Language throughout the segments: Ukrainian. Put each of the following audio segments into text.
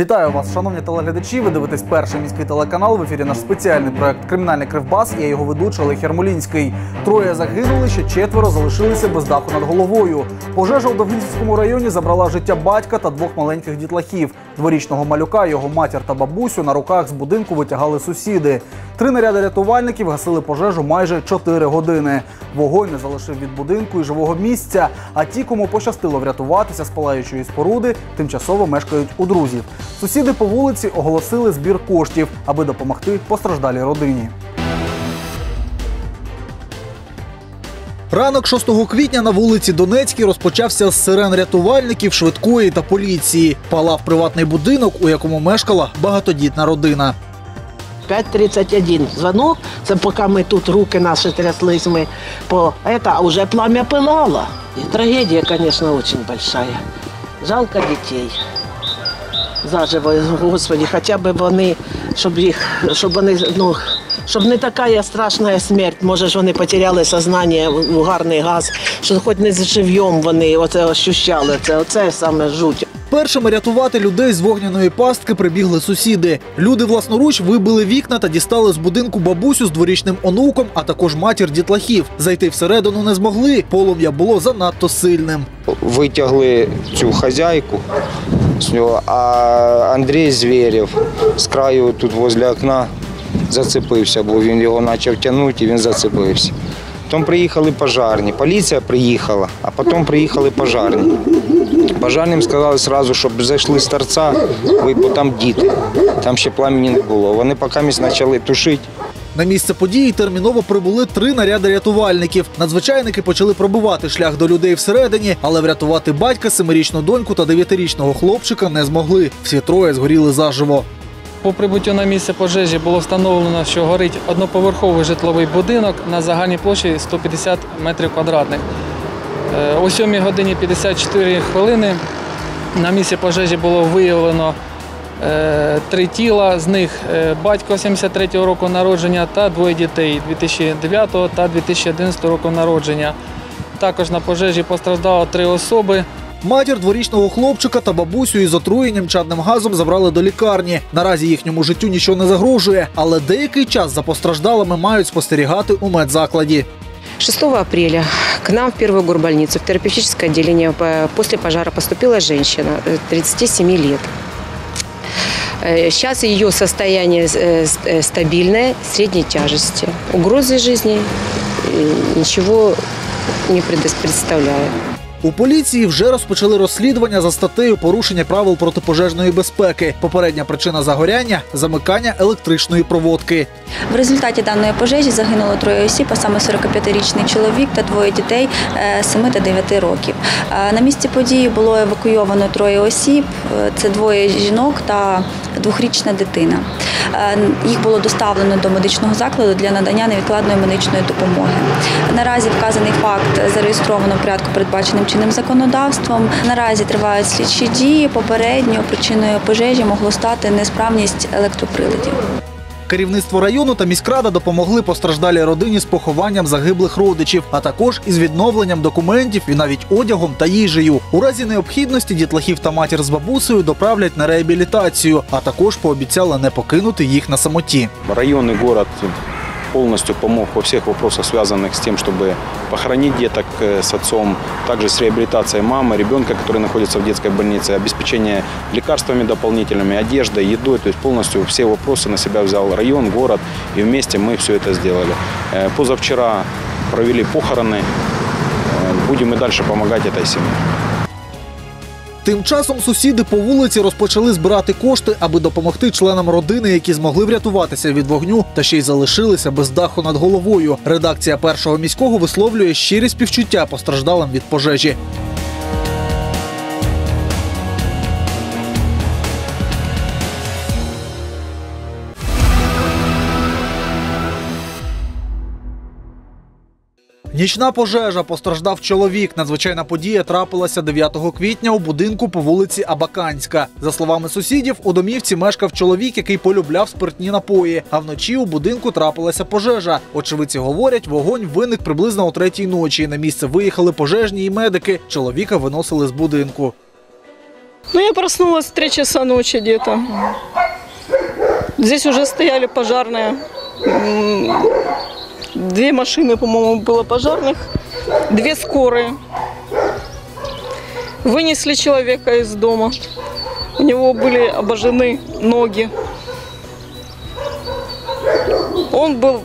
Вітаю вас, шановні телеглядачі. Ви дивитесь перший міський телеканал. В ефірі наш спеціальний проект Кримінальний кривбас. Я його ведучий Олег Ярмолінський. Троє загинули, ще четверо залишилися без даху над головою. Пожежа у Довгінському районі забрала життя батька та двох маленьких дітлахів. Дворічного малюка, його матір та бабусю на руках з будинку витягали сусіди. Три наряди рятувальників гасили пожежу майже 4 години. Вогонь не залишив від будинку і живого місця. А ті, кому пощастило врятуватися з палаючої споруди, тимчасово мешкають у друзів. Сусіди по вулиці оголосили збір коштів, аби допомогти постраждалій родині. Ранок 6 квітня на вулиці Донецькій розпочався з сирен рятувальників, швидкої та поліції. Палав приватний будинок, у якому мешкала багатодітна родина. 5.31 звонок, це поки ми тут руки наші тряслись, ми по а уже пламя пылало. И трагедия, конечно, очень большая. Жалко дітей. Заживо, Господи, хоча б вони, щоб їх, щоб вони, ну, щоб не така страшна смерть. Може ж вони потеряли сознання, угарний газ, що хоч не живьом вони оце ощущали. Це оце саме жуть. Першими рятувати людей з вогняної пастки прибігли сусіди. Люди власноруч вибили вікна та дістали з будинку бабусю з дворічним онуком, а також матір дітлахів. Зайти всередину не змогли. Полум'я було занадто сильним. витягли цю хазяйку а Андрій Звєрєв з краю тут возле окна зацепився, бо він його почав тягнути і він зацепився. Потім приїхали пожарні, поліція приїхала, а потім приїхали пожарні. Пожарним сказали одразу, щоб зайшли з торця, бо там діти, там ще пламені не було. Вони поки почали тушити. На місце події терміново прибули три наряди рятувальників. Надзвичайники почали пробивати шлях до людей всередині, але врятувати батька, семирічну доньку та дев'ятирічного хлопчика не змогли. Всі троє згоріли заживо. По прибуттю на місце пожежі було встановлено, що горить одноповерховий житловий будинок на загальній площі 150 метрів квадратних. Е, О 7 годині 54 хвилини на місці пожежі було виявлено е, три тіла, з них е, батько 73-го року народження та двоє дітей 2009 та 2011 року народження. Також на пожежі постраждало три особи. Матір дворічного хлопчика та бабусю із отруєнням чадним газом забрали до лікарні. Наразі їхньому життю нічого не загрожує, але деякий час за постраждалими мають спостерігати у медзакладі. 6 апреля к нам в первую горбольницу, в терапевтическое отделение э, после пожара поступила женщина э, 37 лет. Э, Сейчас ее состояние э, с- э, стабильное, средней тяжести. Угрозы жизни э, ничего не предос- представляет. У поліції вже розпочали розслідування за статтею порушення правил протипожежної безпеки. Попередня причина загоряння замикання електричної проводки. В результаті даної пожежі загинуло троє осіб, а саме 45-річний чоловік та двоє дітей е, 7 та 9 років. Е, На місці події було евакуйовано троє осіб. Е, Це двоє жінок та двохрічна дитина. Е, Їх було доставлено до медичного закладу для надання невідкладної медичної допомоги. Наразі вказаний факт зареєстровано в порядку передбаченим чинним законодавством. Наразі тривають слідчі дії. Попередньо причиною пожежі могло стати несправність електроприладів. Керівництво району та міськрада допомогли постраждалій родині з похованням загиблих родичів, а також із відновленням документів і навіть одягом та їжею. У разі необхідності дітлахів та матір з бабусею доправлять на реабілітацію, а також пообіцяли не покинути їх на самоті. Район і город полностью помог во всех вопросах, связанных с тем, чтобы похоронить деток э, с отцом, также с реабилитацией мамы, ребенка, который находится в детской больнице, обеспечение лекарствами дополнительными, одеждой, едой. То есть полностью все вопросы на себя взял район, город, и вместе мы все это сделали. Э, Позавчера провели похороны, Э, будем и дальше помогать этой семье. Тим часом сусіди по вулиці розпочали збирати кошти, аби допомогти членам родини, які змогли врятуватися від вогню та ще й залишилися без даху над головою. Редакція першого міського висловлює щирі співчуття постраждалим від пожежі. Нічна пожежа постраждав чоловік. Надзвичайна подія трапилася 9 квітня у будинку по вулиці Абаканська. За словами сусідів, у домівці мешкав чоловік, який полюбляв спиртні напої. А вночі у будинку трапилася пожежа. Очевидці говорять, вогонь виник приблизно о третій ночі. На місце виїхали пожежні і медики. Чоловіка виносили з будинку. Ну, я проснулась 3 часа ночи где-то. Здесь уже стояли пожарные. Две машины, по-моему, было пожарных. Две скорые. Вынесли человека из дома. У него были обожжены ноги. Он был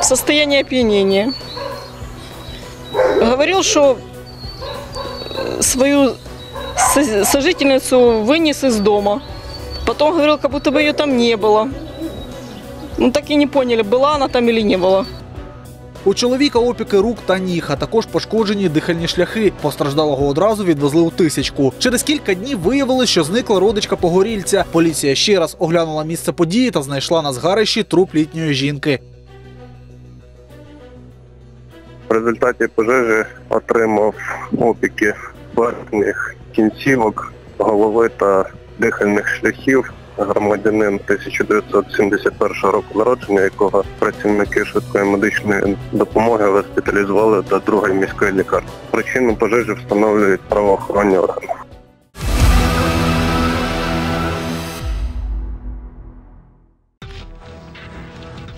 в состоянии опьянения. Говорил, что э, свою со- сожительницу вынес из дома. Потом говорил, как будто бы ее там не было. Ну так и не поняли, была она там или не была. У чоловіка опіки рук та ніг, а також пошкоджені дихальні шляхи. Постраждалого одразу відвезли у тисячку. Через кілька днів виявилось, що зникла родичка погорільця. Поліція ще раз оглянула місце події та знайшла на згарищі труп літньої жінки. В результаті пожежі отримав опіки верхніх кінцівок, голови та дихальних шляхів. Громадянин 1971 року народження, якого працівники швидкої медичної допомоги госпіталізували до другої міської лікарні. Причину пожежі встановлюють правоохоронні органи.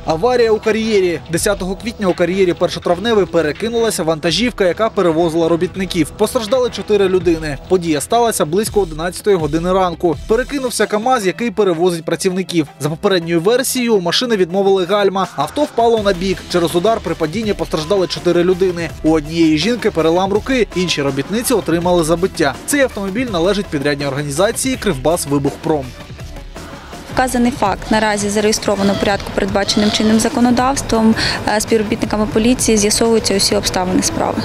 Аварія у кар'єрі. 10 квітня у кар'єрі першотравневий перекинулася вантажівка, яка перевозила робітників. Постраждали чотири людини. Подія сталася близько 11 години ранку. Перекинувся КАМАЗ, який перевозить працівників. За попередньою версією, машини відмовили гальма. Авто впало на бік. Через удар при падінні постраждали чотири людини. У однієї жінки перелам руки, інші робітниці отримали забиття. Цей автомобіль належить підрядній організації Кривбас Вибухпром. Вказаний факт наразі зареєстровано в порядку, передбаченим чинним законодавством. Е, Співробітниками поліції з'ясовуються усі обставини справи.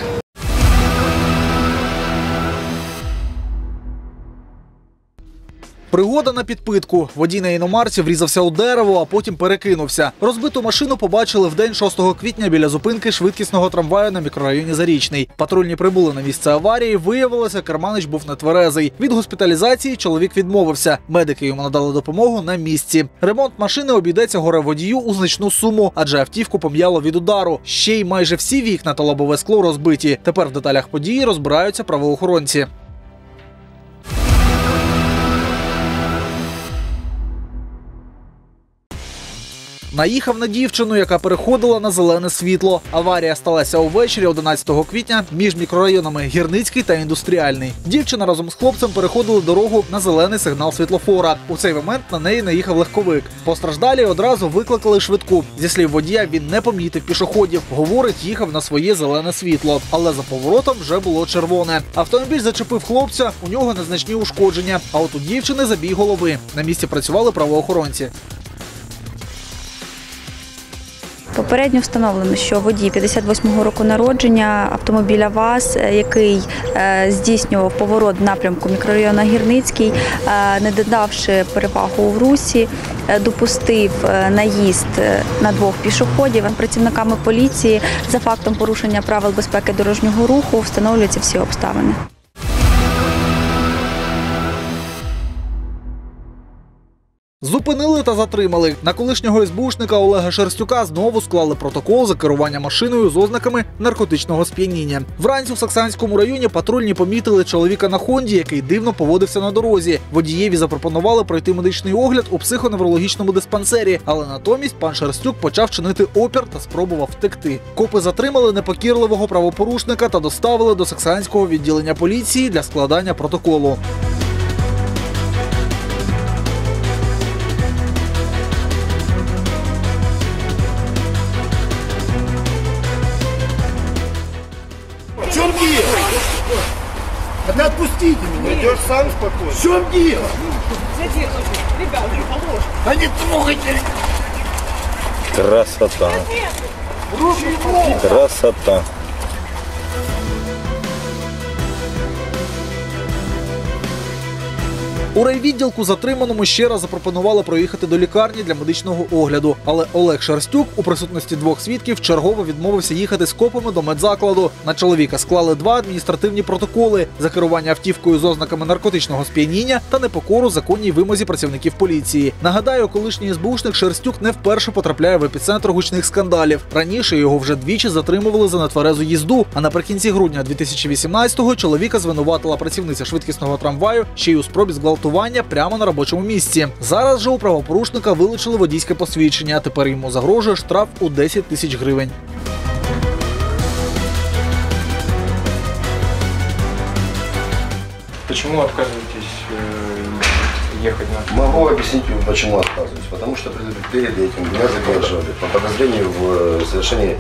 Пригода на підпитку. Водій на іномарці врізався у дерево, а потім перекинувся. Розбиту машину побачили в день 6 квітня біля зупинки швидкісного трамваю на мікрорайоні Зарічний. Патрульні прибули на місце аварії. Виявилося, Керманич був нетверезий. Від госпіталізації чоловік відмовився. Медики йому надали допомогу на місці. Ремонт машини обійдеться горе водію у значну суму, адже автівку пом'яло від удару. Ще й майже всі вікна та лобове скло розбиті. Тепер в деталях події розбираються правоохоронці. Наїхав на дівчину, яка переходила на зелене світло. Аварія сталася увечері 11 квітня між мікрорайонами Гірницький та індустріальний. Дівчина разом з хлопцем переходили дорогу на зелений сигнал світлофора. У цей момент на неї наїхав легковик. Постраждалі одразу викликали швидку. Зі слів водія, він не помітив пішоходів. Говорить, їхав на своє зелене світло, але за поворотом вже було червоне. Автомобіль зачепив хлопця, у нього незначні ушкодження. А от у дівчини забій голови. На місці працювали правоохоронці. Попередньо встановлено, що водій 58-го року народження автомобіля ВАЗ, е, який е, здійснював поворот в напрямку мікрорайону Гірницький, е, не додавши перевагу в русі, допустив наїзд на двох пішоходів. Працівниками поліції за фактом порушення правил безпеки дорожнього руху встановлюються всі обставини. Зупинили та затримали. На колишнього СБУшника Олега Шерстюка знову склали протокол за керування машиною з ознаками наркотичного сп'яніння. Вранці в Саксанському районі патрульні помітили чоловіка на Хонді, який дивно поводився на дорозі. Водієві запропонували пройти медичний огляд у психоневрологічному диспансері, але натомість пан Шерстюк почав чинити опір та спробував втекти. Копи затримали непокірливого правопорушника та доставили до Саксанського відділення поліції для складання протоколу. Идешь сам спокойно. В чем дело? Да не трогайте. Красота. Красота. У райвідділку затриманому ще раз запропонували проїхати до лікарні для медичного огляду. Але Олег Шерстюк у присутності двох свідків чергово відмовився їхати з копами до медзакладу. На чоловіка склали два адміністративні протоколи за керування автівкою з ознаками наркотичного сп'яніння та непокору законній вимозі працівників поліції. Нагадаю, колишній СБУшник Шерстюк не вперше потрапляє в епіцентр гучних скандалів. Раніше його вже двічі затримували за нетверезу їзду. А наприкінці грудня 2018-го чоловіка звинуватила працівниця швидкісного трамваю ще й у спробі зґвалтування прямо на робочому місці. Зараз же у правопорушника вилучили водійське посвідчення. а Тепер йому загрожує штраф у 10 тисяч гривень. Почему отказываетесь э, ехать на... Могу объяснить, почему отказываюсь. Потому что перед этим меня задерживали по подозрению в э, совершении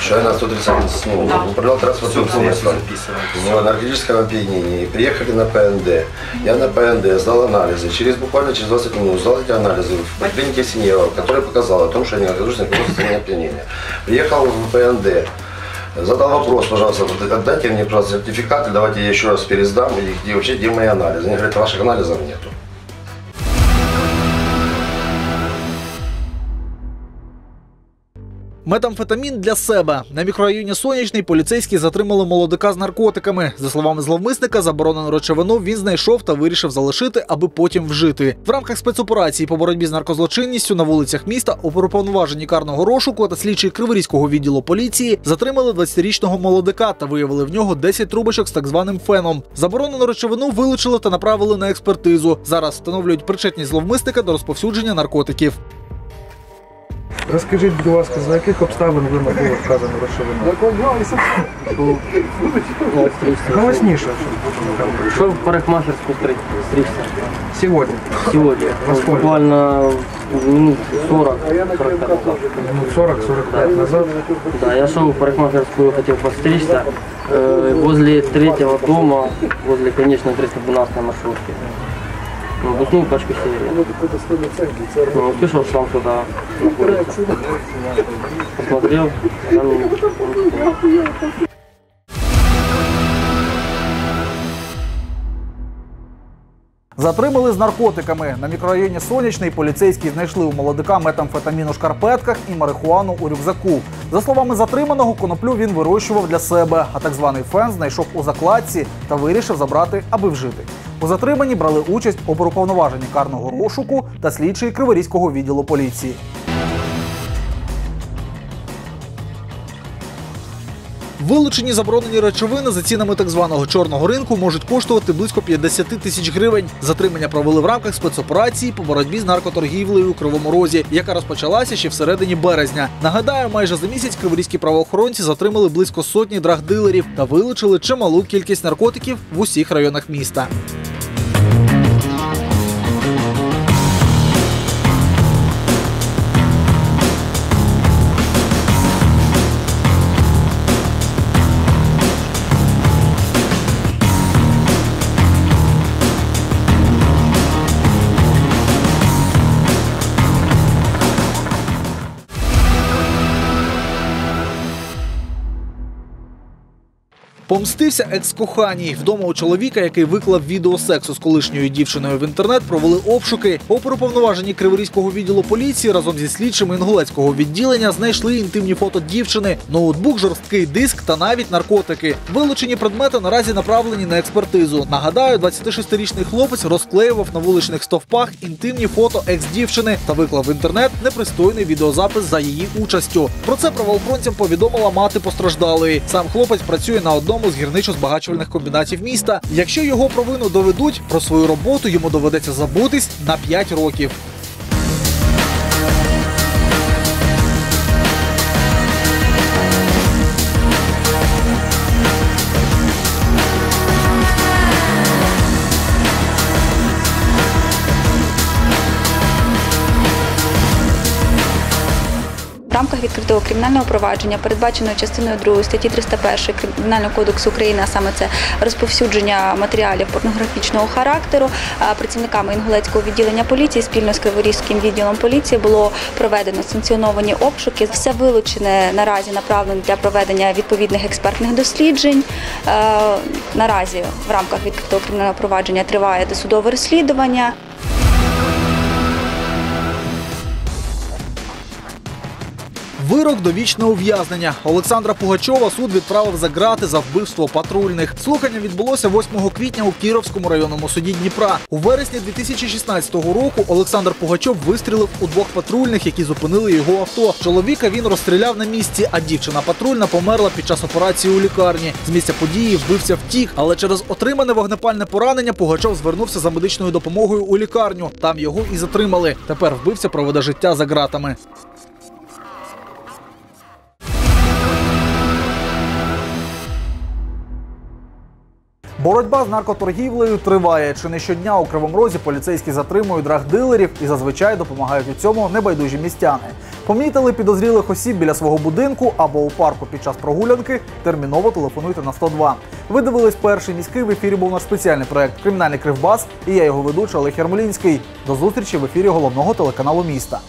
шага на 130 ну, управлял транспортным средством в наркотическом опьянении. Приехали на ПНД. Я на ПНД сдал анализы. Через буквально через 20 минут сдал эти анализы в клинике Синева, которая показала о том, что я не нахожусь на состоянии опьянения. Приехал в ПНД. Задал вопрос, пожалуйста, отдайте мне, пожалуйста, сертификат, или давайте я еще раз пересдам, или где вообще, где мои анализы. Они говорят, ваших анализов нету. Метамфетамін для себе на мікрорайоні Сонячний поліцейські затримали молодика з наркотиками. За словами зловмисника, заборонену речовину він знайшов та вирішив залишити, аби потім вжити. В рамках спецоперації по боротьбі з наркозлочинністю на вулицях міста у уповноваженні карного розшуку та слідчий Криворізького відділу поліції затримали 20-річного молодика та виявили в нього 10 трубочок з так званим феном. Заборонену речовину вилучили та направили на експертизу. Зараз встановлюють причетність зловмисника до розповсюдження наркотиків. Розкажіть, будь ласка, за яких обставин ви набули вказану речовину? Голосніше. Шел в парикмахерскую стриг- стричься. Сьогодні. Сегодня. Во сколько? Буквально минут 40 45 назад. Минут 40-45 назад. Да, я шел в парикмахерскую, хотел постричься. э, возле третьего дома, возле конечной 312 маршрутки. Ну, Буснул пачку сигарет. Ну, услышал, что там кто-то находится. Посмотрел, там Затримали з наркотиками. На мікрорайоні Сонячний поліцейські знайшли у молодика метамфетамін у шкарпетках і марихуану у рюкзаку. За словами затриманого, коноплю він вирощував для себе, а так званий фен знайшов у закладці та вирішив забрати, аби вжити. У затриманні брали участь оберуповноважені карного розшуку та слідчі Криворізького відділу поліції. Вилучені заборонені речовини за цінами так званого чорного ринку можуть коштувати близько 50 тисяч гривень. Затримання провели в рамках спецоперації по боротьбі з наркоторгівлею у Кривому Розі, яка розпочалася ще в середині березня. Нагадаю, майже за місяць криворізькі правоохоронці затримали близько сотні драгдилерів та вилучили чималу кількість наркотиків в усіх районах міста. Помстився екс-коханій. Вдома у чоловіка, який виклав відео сексу з колишньою дівчиною в інтернет, провели обшуки. Оперуповноважені Криворізького відділу поліції разом зі слідчими інгулецького відділення знайшли інтимні фото дівчини, ноутбук, жорсткий диск та навіть наркотики. Вилучені предмети наразі направлені на експертизу. Нагадаю, 26-річний хлопець розклеював на вуличних стовпах інтимні фото екс-дівчини та виклав в інтернет непристойний відеозапис за її участю. Про це правоохоронцям повідомила мати постраждалої. Сам хлопець працює на одному з гірничо-збагачувальних комбінатів міста. Якщо його провину доведуть, про свою роботу йому доведеться забутись на 5 років. Відкритого кримінального провадження, передбаченого частиною 2 статті 301 Кримінального кодексу України, а саме це розповсюдження матеріалів порнографічного характеру. Працівниками Інгулецького відділення поліції спільно з Криворізьким відділом поліції було проведено санкціоновані обшуки. Все вилучене наразі направлено для проведення відповідних експертних досліджень. Е, Наразі в рамках відкритого кримінального провадження триває досудове розслідування. Вирок довічне ув'язнення. Олександра Пугачова суд відправив за ґрати за вбивство патрульних. Слухання відбулося 8 квітня у Кіровському районному суді Дніпра. У вересні 2016 року Олександр Пугачов вистрілив у двох патрульних, які зупинили його авто. Чоловіка він розстріляв на місці, а дівчина патрульна померла під час операції у лікарні. З місця події вбивця втік, але через отримане вогнепальне поранення Пугачов звернувся за медичною допомогою у лікарню. Там його і затримали. Тепер вбивця проведе життя за ґратами. Боротьба з наркоторгівлею триває. Чи не щодня у Кривому Розі поліцейські затримують драгдилерів і зазвичай допомагають у цьому небайдужі містяни. Помітили підозрілих осіб біля свого будинку або у парку під час прогулянки. Терміново телефонуйте на 102. Ви дивились перший міський в ефірі. Був наш спеціальний проект Кримінальний кривбас. І я його ведучий Олег Ярмолінський. До зустрічі в ефірі головного телеканалу міста.